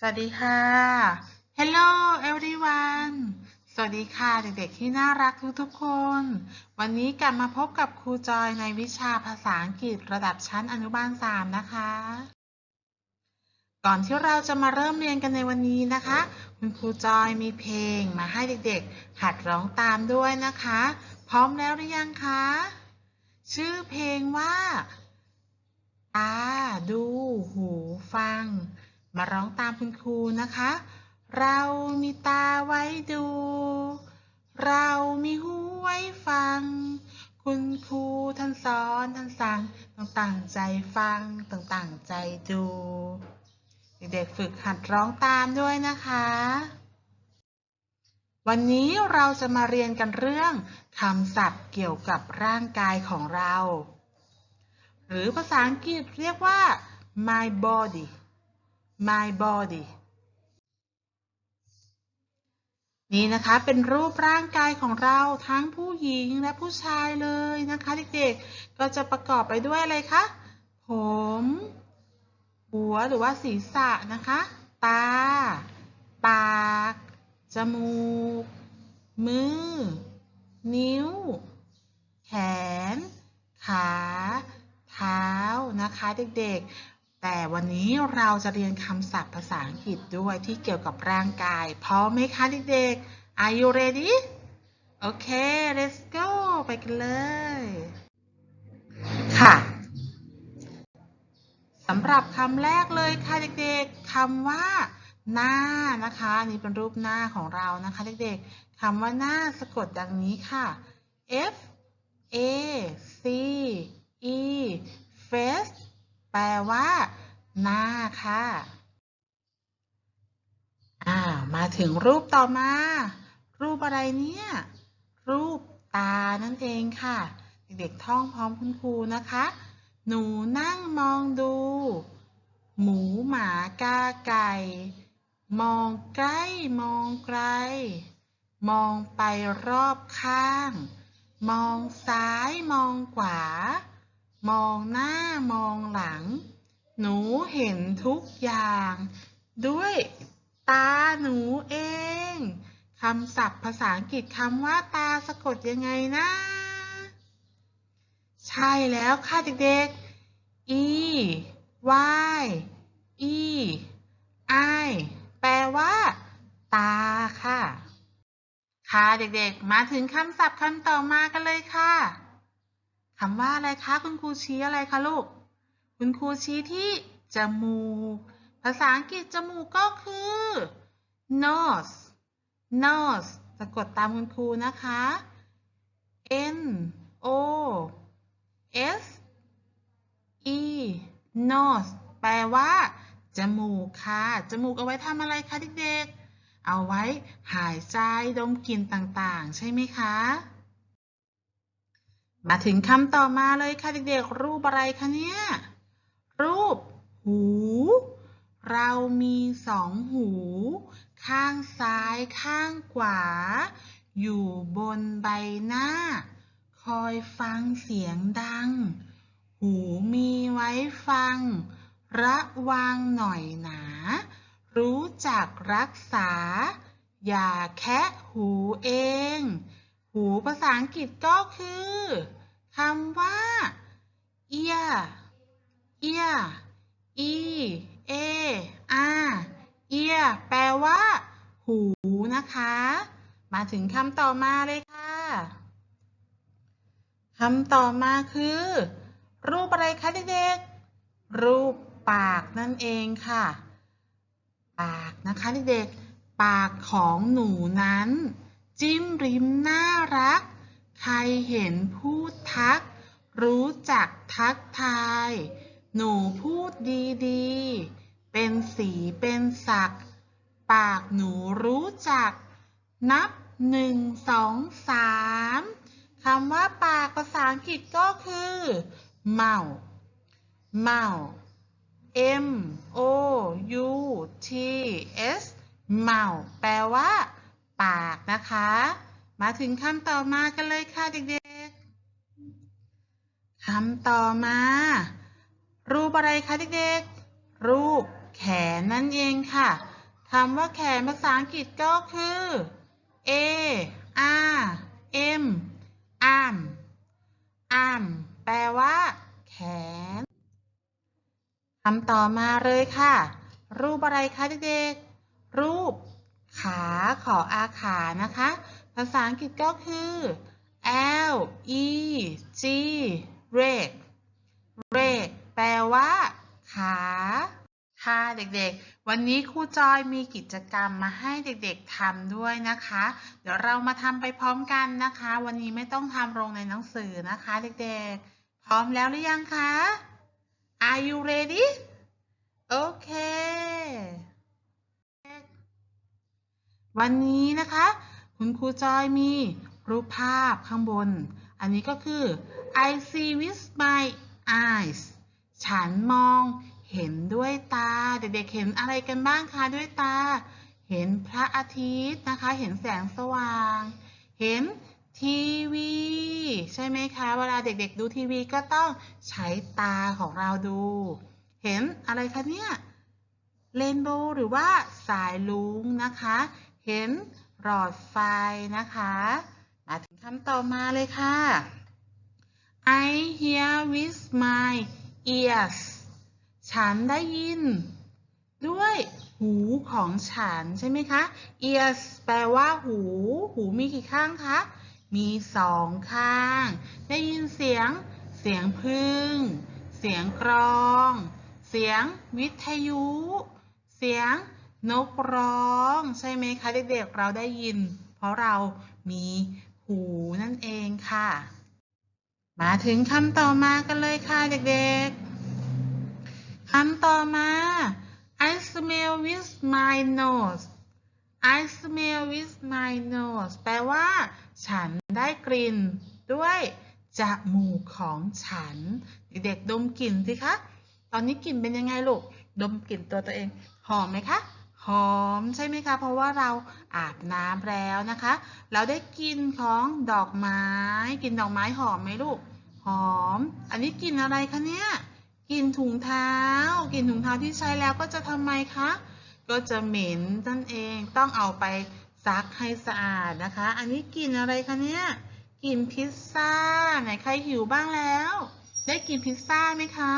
สวัสดีค่ะ Hello everyone สวัสดีค่ะเด็กๆที่น่ารักทุกๆคน วันนี้กลับมาพบกับครูจอยในวิชาภาษาอังกฤษระดับชั้นอนุบาล 3 นะคะ ก่อนที่เราจะมาเริ่มเรียนกันในวันนี้นะคะ คุณครูจอยมีเพลงมาให้เด็กๆ หัดร้องตามด้วยนะคะ พร้อมแล้วหรือยังคะ ชื่อเพลงว่าตาดูหูฟัง มาร้องตามคุณครูนะคะ เรามีตาไว้ดู เรามีหูไว้ฟัง คุณครูท่านสอนท่านสั่งต้องตั้งใจฟังต้องตั้งใจดู เด็กๆฝึกหัดร้องตามด้วยนะคะ วันนี้เราจะมาเรียนกันเรื่องคำศัพท์เกี่ยวกับร่างกายของเรา หรือภาษาอังกฤษเรียกว่า my body my body นี่นะคะเป็นรูปร่างกายของเราทั้งผู้หญิงและผู้ชายเลยนะคะเด็กๆก็จะประกอบไปด้วยอะไรคะผม หัวหรือว่าศีรษะนะคะ ตา ปาก จมูก มือ นิ้ว แขน ขา เท้านะคะเด็กๆ แต่วันนี้เราจะเรียนคำศัพท์ภาษาอังกฤษด้วยที่เกี่ยวกับร่างกาย พร้อมไหมคะเด็กๆ Are you ready โอเค let's go ไปกันเลย ค่ะสำหรับคำแรกเลยค่ะเด็กๆคำว่า หน้านะคะนี่เป็นรูปหน้าของเรานะคะเด็กๆคำว่าหน้าสะกดดังนี้ค่ะ F A C E face แปลว่าหน้า ค่ะอ่ามาถึงรูปต่อมา รูปอะไรเนี่ย รูปตานั่นเองค่ะ เด็กๆท่องพร้อมคุณครูนะคะ หนูนั่งมองดู หมูหมากาไก่ มองใกล้มองไกล มองไปรอบข้าง มองซ้ายมองขวา มองหน้ามองหลัง หนูเห็นทุกอย่าง ด้วยตาหนูเองคำศัพท์ภาษาอังกฤษคำว่าตาสะกดยังไงนะ ใช่แล้วค่ะเด็กๆ e y e i แปลว่า ตาค่ะ ค่ะเด็กๆ มาถึงคำศัพท์คำต่อมากันเลยค่ะคำว่าอะไรคะคุณครูชี้อะไรคะลูก คุณครูชี้ที่จมูก ภาษาอังกฤษจมูกก็คือ nose nose สะกดตามคุณครูนะคะ n o s e nose แปลว่า จมูกค่ะ จมูกเอาไว้ทำอะไรคะเด็กๆ เอาไว้หายใจดมกลิ่นต่างๆ ใช่ไหมคะ มาถึงคำต่อมาเลยค่ะเด็กๆ รูปอะไรคะเนี่ย รูป หู เรามีสองหู ข้างซ้ายข้างขวา อยู่บนใบหน้า คอยฟังเสียงดัง หูมีไว้ฟัง ระวังหน่อยหนา รู้จักรักษา อย่าแคะหูเอง หูภาษาอังกฤษก็คือคำว่า ear ear e a r ear แปลว่า หูนะคะ มาถึงคำต่อมาเลยค่ะคำต่อมาคือ รูปอะไรคะเด็กๆ รูปปากนั่นเองค่ะ ปากนะคะเด็กๆ ปากของหนูนั้น จิ้มริมน่ารัก ใครเห็นพูดทัก รู้จักทักทาย หนูพูดดีๆ เป็นสีเป็นศักดิ์ปากหนูรู้จัก นับหนึ่งสองสามคำว่าปากภาษาอังกฤษก็คือ mouth mouth m o u t s mouth แปลว่า ปากนะคะ มาถึงคำต่อมากันเลยค่ะเด็กๆคำต่อมา รูปอะไรคะเด็กๆ รูปแขนนั่นเองค่ะคำว่าแขนภาษาอังกฤษก็คือ A R M arm arm แปลว่า แขนคำต่อมาเลยค่ะ รูปอะไรคะเด็กๆ รูปขาขออาขานะคะ ภาษาอังกฤษก็คือ L E G leg leg แปลว่า ขาค่ะเด็กๆ วันนี้ครูจอยมีกิจกรรมมาให้เด็กๆทำด้วยนะคะ เดี๋ยวเรามาทำไปพร้อมกันนะคะ วันนี้ไม่ต้องทำลงในหนังสือนะคะ เด็กๆ พร้อมแล้วหรือยังคะ Are you ready โอเควันนี้นะคะ คุณครูจอยมีรูปภาพข้างบน อันนี้ก็คือ I see with my eyes ฉันมองเห็นด้วยตา เด็กๆเห็นอะไรกันบ้างคะด้วยตา เห็นพระอาทิตย์นะคะ เห็นแสงสว่าง เห็นทีวี ใช่ไหมคะ เวลาเด็กๆดูทีวีก็ต้องใช้ตาของเราดู เห็นอะไรคะเนี่ยเรนโบว์หรือว่าสายลุงนะคะ เห็นหลอดไฟนะคะ มาถึงคำต่อมาเลยค่ะ I hear with my ears ฉันได้ยิน ด้วยหูของฉันใช่ไหมคะ ears แปลว่าหู หูมีกี่ข้างคะ มีสองข้าง ได้ยินเสียง เสียงพึ่ง เสียงกรอง เสียงวิทยุ เสียงนกร้อง ใช่ไหมคะ เด็กๆ เราได้ยิน เพราะเรามีหูนั่นเองค่ะ มาถึงคำต่อมากันเลยค่ะเด็กๆ คำต่อมา I smell with my nose I smell with my nose แปลว่า ฉันได้กลิ่น ด้วยจมูกของฉัน เด็กๆดมกลิ่นสิคะ ตอนนี้กลิ่นเป็นยังไงลูก ดมกลิ่นตัวตัวเอง หอมไหมคะ หอมใช่ไหมคะ เพราะว่าเราอาบน้ำแล้วนะคะ เราได้กลิ่นของดอกไม้กลิ่นดอกไม้หอมไหมลูก หอม อันนี้กลิ่นอะไรคะเนี่ยกลิ่นถุงเท้ากลิ่นถุงเท้าที่ใช้แล้วก็จะทำไมคะ ก็จะเหม็นนั่นเองต้องเอาไปซักให้สะอาดนะคะ อันนี้กลิ่นอะไรคะเนี่ยกลิ่นพิซซ่าไหนใครหิวบ้างแล้ว ได้กินพิซซ่าไหมคะ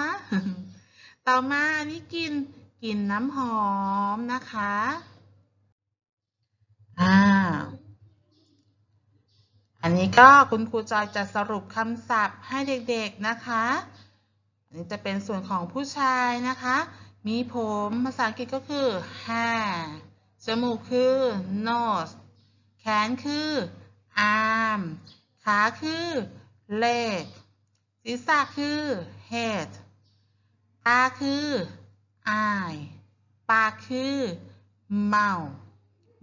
ต่อมาอันนี้กิน กลิ่นน้ำหอมนะคะ อ่า อันนี้ก็คุณครูจอยจะสรุปคำศัพท์ให้เด็กๆนะคะ อันนี้จะเป็นส่วนของผู้ชายนะคะ มีผมภาษาอังกฤษก็คือ hair จมูกคือ nose แขนคือ arm ขาคือ leg ศีรษะคือ head ตาคือ eye ปากคือ mouth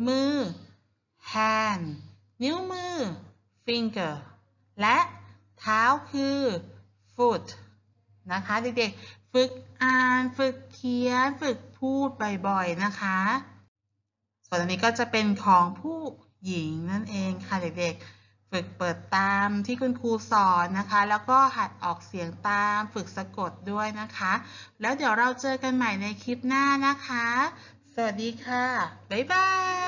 มือ hand นิ้วมือ finger และเท้าคือ foot นะคะ เด็กๆ ฝึกอ่าน ฝึกเขียน ฝึกพูดบ่อยๆ นะคะ ส่วนอันนี้ก็จะเป็นของผู้หญิงนั่นเองค่ะเด็กๆ ฝึกเปิดตามที่คุณครูสอนนะคะ แล้วก็หัดออกเสียงตามฝึกสะกดด้วยนะคะ แล้วเดี๋ยวเราเจอกันใหม่ในคลิปหน้านะคะ สวัสดีค่ะ บ๊ายบาย